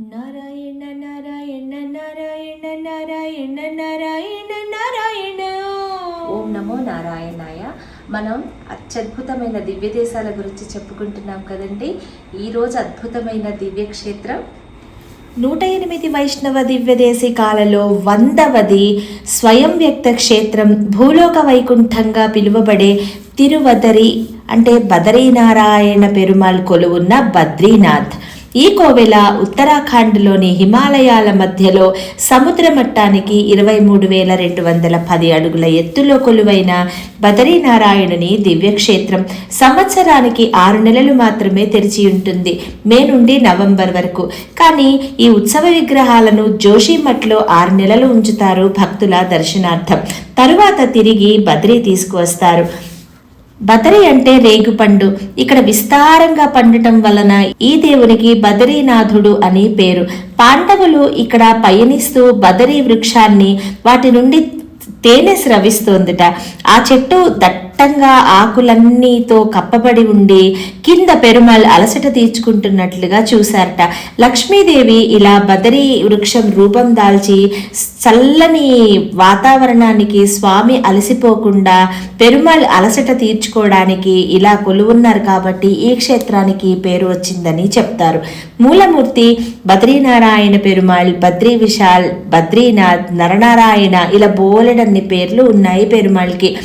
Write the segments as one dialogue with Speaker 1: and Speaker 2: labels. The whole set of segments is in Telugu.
Speaker 1: నారాయణ నారాయణ నారాయణ నారాయణ నారాయణ నారాయణ.
Speaker 2: ఓం నమో నారాయణాయ. మనం అత్యద్భుతమైన దివ్య దేశాల గురించి చెప్పుకుంటున్నాం కదండి. ఈరోజు అద్భుతమైన దివ్య క్షేత్రం
Speaker 1: నూట ఎనిమిది వైష్ణవ దివ్యదేశికాలలో వందవది స్వయం వ్యక్త క్షేత్రం భూలోక వైకుంఠంగా పిలువబడే తిరువదరి అంటే బదరీనారాయణ పెరుమాళ్ కొలువున్న బద్రీనాథ్. ఈ కోవెల ఉత్తరాఖండ్లోని హిమాలయాల మధ్యలో సముద్ర మట్టానికి ఇరవై మూడు వేల రెండు వందల పది అడుగుల ఎత్తులో కొలువైన బదరీనారాయణుని దివ్యక్షేత్రం సంవత్సరానికి ఆరు నెలలు మాత్రమే తెరిచి ఉంటుంది మే నుండి నవంబర్ వరకు. కానీ ఈ ఉత్సవ విగ్రహాలను జోషిమట్లో ఆరు నెలలు ఉంచుతారు భక్తుల దర్శనార్థం. తరువాత తిరిగి బద్రీ తీసుకువస్తారు. బదరి అంటే రేగుపండు ఇక్కడ విస్తారంగా పండటం వలన ఈ దేవునికి బదరీనాథుడు అని పేరు. పాండవులు ఇక్కడ పయనిస్తూ బదరీ వృక్షాన్ని వాటి నుండి తేనె స్రవిస్తోందిట. ఆ చెట్టు దట్టంగా ఆకులన్నీతో కప్పబడి ఉండి కింద పెరుమల్ అలసట తీర్చుకుంటున్నట్లుగా చూశారట. లక్ష్మీదేవి ఇలా బదరీ వృక్షం రూపం దాల్చి చల్లని వాతావరణానికి స్వామి అలసిపోకుండా పెరుమల్ అలసట తీర్చుకోవడానికి ఇలా కొలువున్నారు కాబట్టి ఈ క్షేత్రానికి పేరు వచ్చిందని చెప్తారు. మూలమూర్తి బద్రీనారాయణ పెరుమాళ్ బద్రీ విశాల్ బద్రీనాథ్ నరనారాయణ ఇలా బోలెడ అన్ని పేర్లు ఉన్నాయి పెరుమాళ్కి.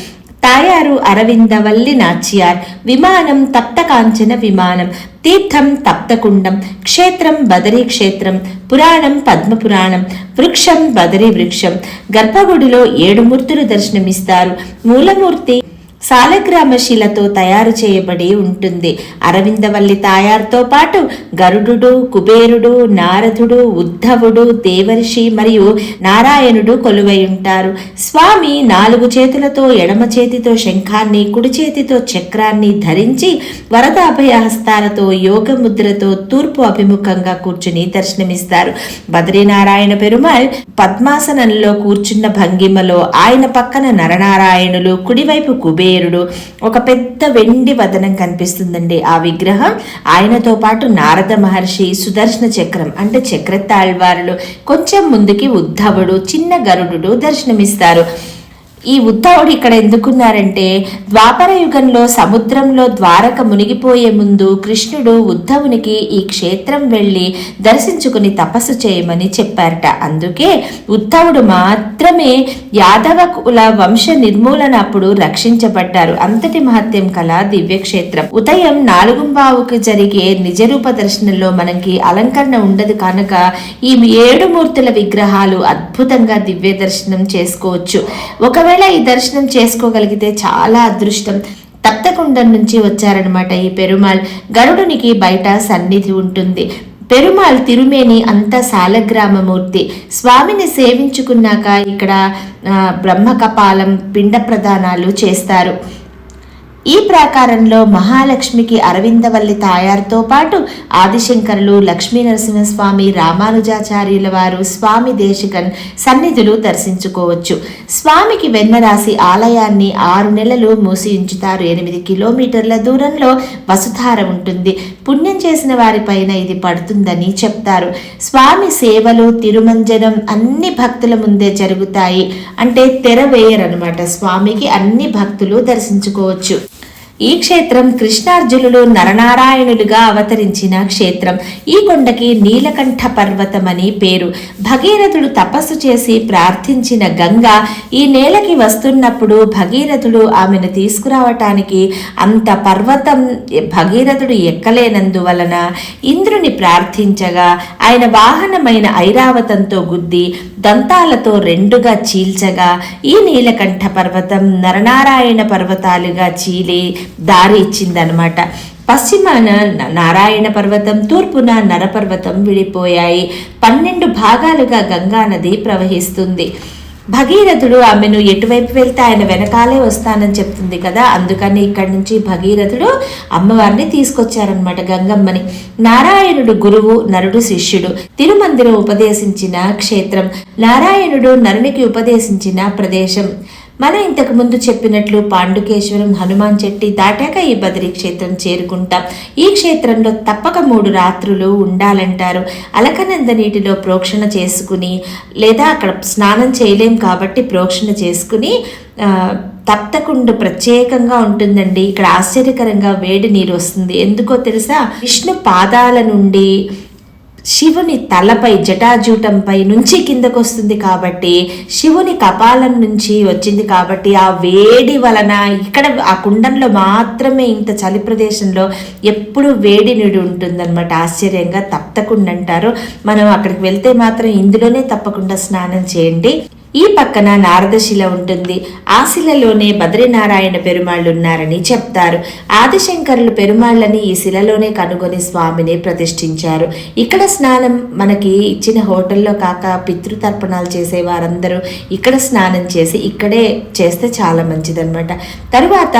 Speaker 1: తాయారు అరవిందవల్లి నాచియార్. విమానం తప్తకాంచన విమానం. తీర్థం తప్తకుండం. క్షేత్రం బదరీ క్షేత్రం. పురాణం పద్మపురాణం. వృక్షం బదరీ వృక్షం. గర్భగుడిలో ఏడు మూర్తులు దర్శనమిస్తారు. మూలమూర్తి సాలగ్రామ శిలతో తయారు చేయబడి ఉంటుంది. అరవిందవల్లి తాయారుతో పాటు గరుడు కుబేరుడు నారదుడు ఉద్ధవుడు దేవర్షి మరియు నారాయణుడు కొలువై ఉంటారు. స్వామి నాలుగు చేతులతో ఎడమ చేతితో శంఖాన్ని కుడి చేతితో చక్రాన్ని ధరించి వరదాభయ హస్తాలతో యోగ ముద్రతో తూర్పు అభిముఖంగా కూర్చుని దర్శనమిస్తారు. బద్రీనారాయణ పెరుమాళ్ పద్మాసనంలో కూర్చున్న భంగిమలో ఆయన పక్కన నరనారాయణులు కుడివైపు కుబేరుడు ఒక పెద్ద వెండి వదనం కనిపిస్తుందండి ఆ విగ్రహం. ఆయనతో పాటు నారద మహర్షి సుదర్శన చక్రం అంటే చక్రతాళ్వారులు కొంచెం ముందుకి ఉద్ధవుడు చిన్న గరుడు దర్శనమిస్తారు. ఈ ఉద్ధవుడు ఇక్కడ ఎందుకున్నారంటే ద్వాపర యుగంలో సముద్రంలో ద్వారక మునిగిపోయే ముందు కృష్ణుడు ఉద్ధవునికి ఈ క్షేత్రం వెళ్ళి దర్శించుకుని తపస్సు చేయమని చెప్పారట. అందుకే ఉద్ధవుడు మాత్రమే యాదవ కుల వంశ నిర్మూలన అప్పుడు రక్షించబడ్డారు. అంతటి మహత్యం కల దివ్యక్షేత్రం. ఉదయం నాలుగుంబావుకు జరిగే నిజరూప దర్శనంలో మనకి అలంకరణ ఉండదు కనుక ఈ ఏడు మూర్తుల విగ్రహాలు అద్భుతంగా దివ్య దర్శనం చేసుకోవచ్చు. ఒకవేళ ఈ దర్శనం చేసుకోగలిగితే చాలా అదృష్టం. తప్తకుండం నుంచి వచ్చారనమాట ఈ పెరుమాళ్. గరుడునికి బయట సన్నిధి ఉంటుంది. పెరుమాళ్ తిరుమేని అంత సాలగ్రామమూర్తి. స్వామిని సేవించుకున్నాక ఇక్కడ బ్రహ్మకపాలం పిండ ప్రదానాలు చేస్తారు. ఈ ప్రాకారంలో మహాలక్ష్మికి అరవిందవల్లి తాయారుతో పాటు ఆదిశంకరులు లక్ష్మీ నరసింహస్వామి రామానుజాచార్యుల వారు స్వామి దేశికన్ సన్నిధులు దర్శించుకోవచ్చు. స్వామికి వెన్నరాసి ఆలయాన్ని ఆరు నెలలు మూసి ఉంచుతారు. ఎనిమిది కిలోమీటర్ల దూరంలో వసుధార ఉంటుంది. పుణ్యం చేసిన వారిపైన ఇది పడుతుందని చెప్తారు. స్వామి సేవలు తిరుమంజనం అన్ని భక్తుల ముందే జరుగుతాయి. అంటే తెర వేయరనమాట స్వామికి అన్ని భక్తులు దర్శించుకోవచ్చు. ఈ క్షేత్రం కృష్ణార్జునులు నరనారాయణులుగా అవతరించిన క్షేత్రం. ఈ కొండకి నీలకంఠ పర్వతం అని పేరు. భగీరథుడు తపస్సు చేసి ప్రార్థించిన గంగ ఈ నేలకి వస్తున్నప్పుడు భగీరథుడు ఆమెను తీసుకురావటానికి అంత పర్వతం భగీరథుడు ఎక్కలేనందువలన ఇంద్రుని ప్రార్థించగా ఆయన వాహనమైన ఐరావతంతో గుద్ది దంతాలతో రెండుగా చీల్చగా ఈ నీలకంఠ పర్వతం నరనారాయణ పర్వతాలుగా చీలి దారి ఇచ్చిందనమాట పశ్చిమాన నారాయణ పర్వతం తూర్పున నరపర్వతం విడిపోయాయి. పన్నెండు భాగాలుగా గంగా నది ప్రవహిస్తుంది. భగీరథుడు ఆమెను ఎటువైపు వెళ్తే ఆయన వెనకాలే వస్తానని చెప్తుంది కదా అందుకని ఇక్కడి నుంచి భగీరథుడు అమ్మవారిని తీసుకొచ్చారనమాట గంగమ్మని. నారాయణుడు గురువు నరుడు శిష్యుడు. తిరుమందిరం ఉపదేశించిన క్షేత్రం. నారాయణుడు నరునికి ఉపదేశించిన ప్రదేశం. మనం ఇంతకు ముందు చెప్పినట్లు పాండుకేశ్వరం హనుమాన్ చెట్టి దాటాక ఈ బద్రీ క్షేత్రం చేరుకుంటాం. ఈ క్షేత్రంలో తప్పక మూడు రాత్రులు ఉండాలంటారు. అలకనంద నీటిలో ప్రోక్షణ చేసుకుని లేదా అక్కడ స్నానం చేయలేం కాబట్టి ప్రోక్షణ చేసుకుని ఆ, తప్తకుండు ప్రత్యేకంగా ఉంటుందండి. ఇక్కడ ఆశ్చర్యకరంగా వేడి నీరు వస్తుంది. ఎందుకో తెలుసా? విష్ణు పాదాల నుండి శివుని తలపై జటాజూటంపై నుంచి కిందకు వస్తుంది కాబట్టి శివుని కపాలం నుంచి వచ్చింది కాబట్టి ఆ వేడి వలన ఇక్కడ ఆ కుండంలో మాత్రమే ఇంత చలి ప్రదేశంలో ఎప్పుడు వేడి నీడి ఉంటుందన్నమాట. ఆశ్చర్యంగా తప్పకుండా అంటారు. మనం అక్కడికి వెళ్తే మాత్రం ఇందులోనే తప్పకుండా స్నానం చేయండి. ఈ పక్కన నారదశిల ఉంటుంది. ఆ శిలలోనే బద్రీనారాయణ పెరుమాళ్ళు ఉన్నారని చెప్తారు. ఆదిశంకరులు పెరుమాళ్ళని ఈ శిలలోనే కనుగొని స్వామిని ప్రతిష్ఠించారు. ఇక్కడ స్నానం మనకి ఇచ్చిన హోటల్లో కాక పితృతర్పణాలు చేసే వారందరూ ఇక్కడ స్నానం చేసి ఇక్కడే చేస్తే చాలా మంచిదన్నమాట. తరువాత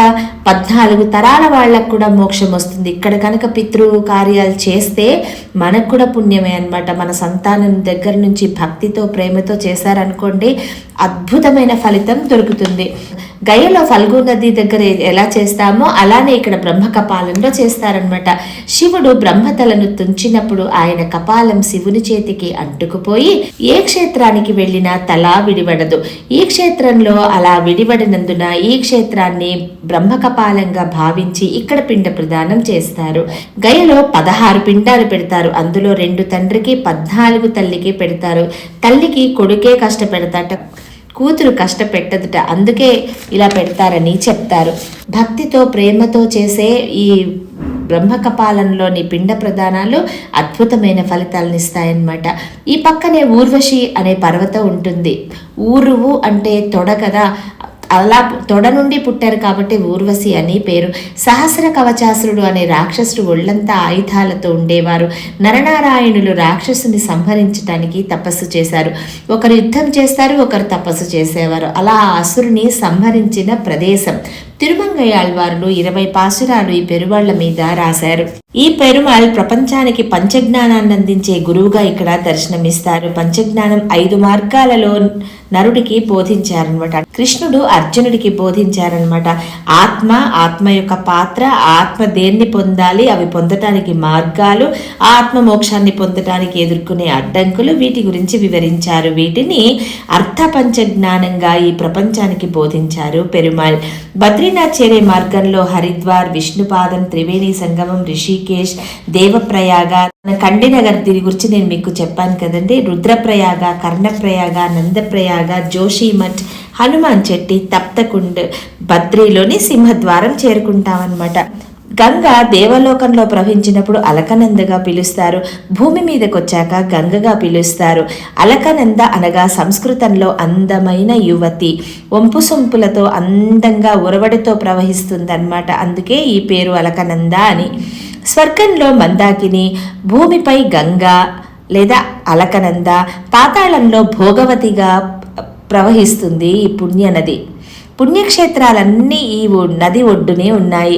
Speaker 1: పద్నాలుగు తరాల వాళ్ళకు కూడా మోక్షం వస్తుంది. ఇక్కడ కనుక పితృ కార్యాలు చేస్తే మనకు కూడా పుణ్యమే అనమాట మన సంతానం దగ్గర నుంచి భక్తితో ప్రేమతో చేశారనుకోండి అద్భుతమైన ఫలితం దొరుకుతుంది. గయలో ఫల్గు నది దగ్గర ఎలా చేస్తామో అలానే ఇక్కడ బ్రహ్మ కపాలంలో చేస్తారనమాట శివుడు బ్రహ్మతలను తుంచినప్పుడు ఆయన కపాలం శివుని చేతికి అంటుకుపోయి ఏ క్షేత్రానికి వెళ్ళినా తల విడివడదు. ఈ క్షేత్రంలో అలా విడివడినందున ఈ క్షేత్రాన్ని బ్రహ్మ కపాలంగా భావించి ఇక్కడ పిండ ప్రదానం చేస్తారు. గయలో పదహారు పిండాలు పెడతారు. అందులో రెండు తండ్రికి పద్నాలుగు తల్లికి పెడతారు. తల్లికి కొడుకే కష్టపెడతాట కూతురు కష్టపెట్టదుట అందుకే ఇలా పెడతారని చెప్తారు. భక్తితో ప్రేమతో చేసే ఈ బ్రహ్మకపాలంలోని పిండ ప్రధానాలు అద్భుతమైన ఫలితాలను ఇస్తాయన్నమాట ఈ పక్కనే ఊర్వశి అనే పర్వతం ఉంటుంది. ఊరువు అంటే తొడ కదా అలా తొడ నుండి పుట్టారు కాబట్టి ఊర్వశి అని పేరు. సహస్ర కవచాసురుడు అనే రాక్షసుడు ఒళ్ళంతా ఆయుధాలతో ఉండేవారు. నరనారాయణులు రాక్షసుని సంహరించడానికి తపస్సు చేశారు. ఒకరు యుద్ధం చేస్తారు ఒకరు తపస్సు చేసేవారు. అలా ఆ అసురుని సంహరించిన ప్రదేశం. తిరుమంగయాళ్వారులు ఇరవై పాసురాలు ఈ పెరువాళ్ళ మీద రాశారు. ఈ పెరుమాళ్ ప్రపంచానికి పంచజ్ఞానాన్ని అందించే గురువుగా ఇక్కడ దర్శనమిస్తారు. పంచజ్ఞానం ఐదు మార్గాలలో నరుడికి బోధించారనమాట కృష్ణుడు అర్జునుడికి బోధించారనమాట ఆత్మ ఆత్మ యొక్క పాత్ర ఆత్మ దేన్ని పొందాలి అవి పొందటానికి మార్గాలు ఆత్మ మోక్షాన్ని పొందటానికి ఎదుర్కొనే అడ్డంకులు వీటి గురించి వివరించారు. వీటిని అర్థపంచ జ్ఞానంగా ఈ ప్రపంచానికి బోధించారు పెరుమాల్ బద్రీనాథ్ చేరే మార్గంలో హరిద్వార్ విష్ణుపాదం త్రివేణి సంగమం రిషికేశ్ దేవప్రయాగ కండినగర్ దీని గురించి నేను మీకు చెప్పాను కదండి. రుద్రప్రయాగ కర్ణప్రయాగ నందప్రయాగ జోషిమఠ్ హనుమాన్ చెట్టి తప్తకుండ్ బద్రీలోని సింహద్వారం చేరుకుంటామన్నమాట. గంగ దేవలోకంలో ప్రవహించినప్పుడు అలకనందగా పిలుస్తారు. భూమి మీదకొచ్చాక గంగగా పిలుస్తారు. అలకనంద అనగా సంస్కృతంలో అందమైన యువతి. వంపు సొంపులతో అందంగా ఉరవడితో ప్రవహిస్తుందన్నమాట. అందుకే ఈ పేరు అలకనంద అని. స్వర్గంలో మందాకిని భూమిపై గంగా లేదా అలకనంద పాతాళంలో భోగవతిగా ప్రవహిస్తుంది ఈ పుణ్యనది పుణ్యక్షేత్రాలన్నీ ఈ నది ఒడ్డునే ఉన్నాయి.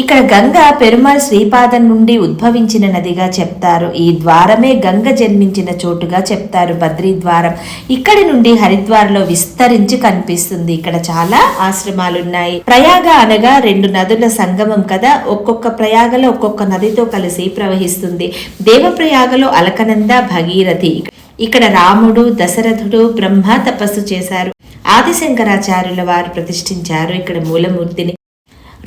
Speaker 1: ఇక్కడ గంగ పెరుమాళ్ శ్రీపాదం నుండి ఉద్భవించిన నదిగా చెప్తారు. ఈ ద్వారమే గంగ జన్మించిన చోటుగా చెప్తారు బద్రీ ద్వారం ఇక్కడి నుండి హరిద్వార్లో విస్తరించి కనిపిస్తుంది. ఇక్కడ చాలా ఆశ్రమాలు ఉన్నాయి ప్రయాగ అనగా రెండు నదుల సంగమం కదా. ఒక్కొక్క ప్రయాగలో ఒక్కొక్క నదితో కలిసి ప్రవహిస్తుంది. దేవప్రయాగలో అలకనంద భగీరథి ఇక్కడ రాముడు దశరథుడు బ్రహ్మ తపస్సు చేశారు. ఆదిశంకరాచార్యుల వారు ప్రతిష్ఠించారు ఇక్కడ మూలమూర్తిని.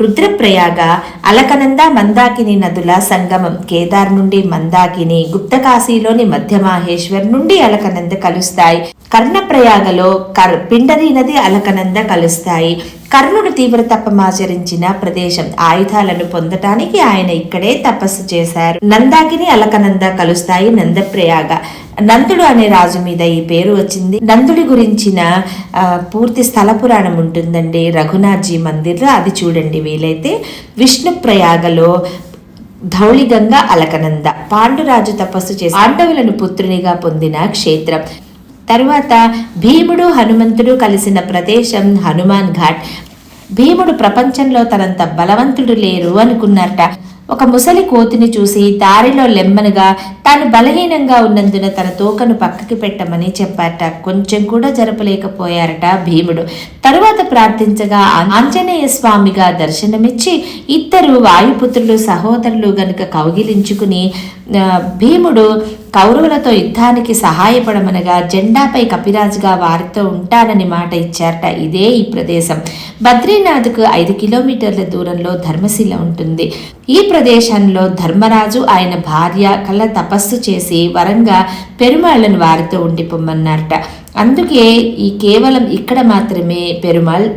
Speaker 1: రుద్రప్రయాగ అలకనంద మందాకిని నదుల సంగమం కేదార్ నుండి మందాకిని గుప్తకాశీలోని మధ్యమాహేశ్వర్ నుండి అలకనంద కలుస్తాయి. కర్ణప్రయాగలో కర్ పిండరి నది అలకనంద కలుస్తాయి. కర్ణుడు తీవ్ర తపమాచరించిన ప్రదేశం ఆయుధాలను పొందటానికి ఆయన ఇక్కడే తపస్సు చేశారు. నందాకిని అలకనంద కలుస్తాయి నందప్రయాగ. నందుడు అనే రాజు మీద ఈ పేరు వచ్చింది. నందుడి గురించిన పూర్తి స్థల పురాణం ఉంటుందండి. రఘునాథ్జీ మందిర్లో అది చూడండి వీలైతే. విష్ణుప్రయాగలో ధౌళిగంగా అలకనంద. పాండురాజు తపస్సు చేసి పాండవులను పుత్రునిగా పొందిన క్షేత్రం. తరువాత భీముడు హనుమంతుడు కలిసిన ప్రదేశం హనుమాన్ ఘాట్. భీముడు ప్రపంచంలో తనంత బలవంతుడు లేరు అనుకున్నారట. ఒక ముసలి కోతిని చూసి దారిలో లెమ్మనుగా తాను బలహీనంగా ఉన్నందున తన తోకను పక్కకి పెట్టమని చెప్పారట. కొంచెం కూడా జరపలేకపోయారట భీముడు. తరువాత ప్రార్థించగా ఆంజనేయ స్వామిగా దర్శనమిచ్చి ఇద్దరు వాయుపుత్రులు సహోదరులు గనుక కౌగిలించుకుని భీముడు కౌరవులతో యుద్ధానికి సహాయపడమనగా జెండాపై కపిరాజుగా వారితో ఉంటానని మాట ఇచ్చారట. ఇదే ఈ ప్రదేశం. బద్రీనాథ్కు ఐదు కిలోమీటర్ల దూరంలో ధర్మశిల ఉంటుంది. ఈ ప్రదేశంలో ధర్మరాజు ఆయన భార్య కళ్ళ తపస్సు చేసి వరంగా పెరుమాళ్ళను వారితో ఉండిపోమ్మన్నారట అందుకే ఈ కేవలం ఇక్కడ మాత్రమే పెరుమాళ్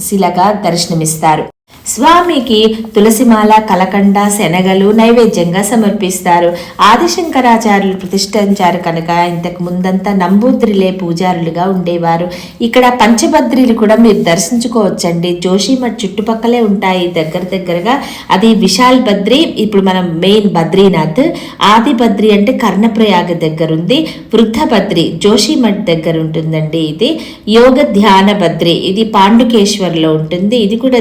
Speaker 1: శిలగా దర్శనమిస్తారు. స్వామికి తులసిమాల కలకండ శనగలు నైవేద్యంగా సమర్పిస్తారు. ఆదిశంకరాచార్యులు ప్రతిష్ఠించారు కనుక ఇంతకు ముందంతా నంబూద్రిలే పూజారులుగా ఉండేవారు. ఇక్కడ పంచభద్రిలు కూడా మీరు దర్శించుకోవచ్చండి. జోషిమఠ్ చుట్టుపక్కలే ఉంటాయి. దగ్గర దగ్గరగా అది విశాల్ బద్రి ఇప్పుడు మనం మెయిన్ బద్రీనాథ్ ఆది బద్రి అంటే కర్ణప్రయాగ దగ్గర ఉంది వృద్ధ బద్రి జోషిమఠ్ దగ్గర ఉంటుందండి ఇది యోగ ధ్యాన బద్రి ఇది పాండుకేశ్వర్లో ఉంటుంది ఇది కూడా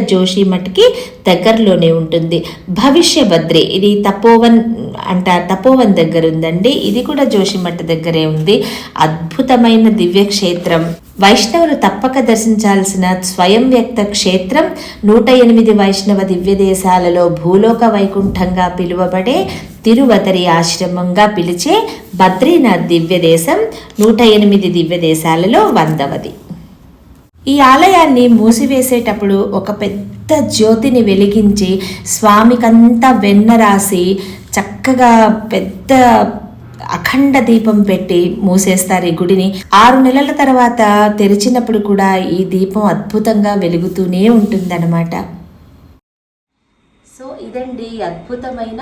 Speaker 1: మనకి దగ్గరలోనే ఉంటుంది. భవిష్య బద్రి ఇది తపోవన్ అంట తపోవన్ దగ్గర ఉందండి. ఇది కూడా జోషిమఠ దగ్గరే ఉంది. అద్భుతమైన దివ్య క్షేత్రం. వైష్ణవులు తప్పక దర్శించాల్సిన స్వయం వ్యక్త క్షేత్రం నూట ఎనిమిది వైష్ణవ దివ్య దేశాలలో భూలోక వైకుంఠంగా పిలువబడే తిరువతరి ఆశ్రమంగా పిలిచే బద్రీనాథ్ దివ్య దేశం నూట ఎనిమిది దివ్య దేశాలలో వందవది. ఈ ఆలయాన్ని మూసివేసేటప్పుడు ఒక పెద్ద జ్యోతిని వెలిగించి స్వామికంతా వెన్న రాసి చక్కగా పెద్ద అఖండ దీపం పెట్టి మూసేస్తారు ఈ గుడిని. ఆరు నెలల తర్వాత తెరిచినప్పుడు కూడా ఈ దీపం అద్భుతంగా వెలుగుతూనే ఉంటుందన్నమాట.
Speaker 2: సో ఇదండి అద్భుతమైన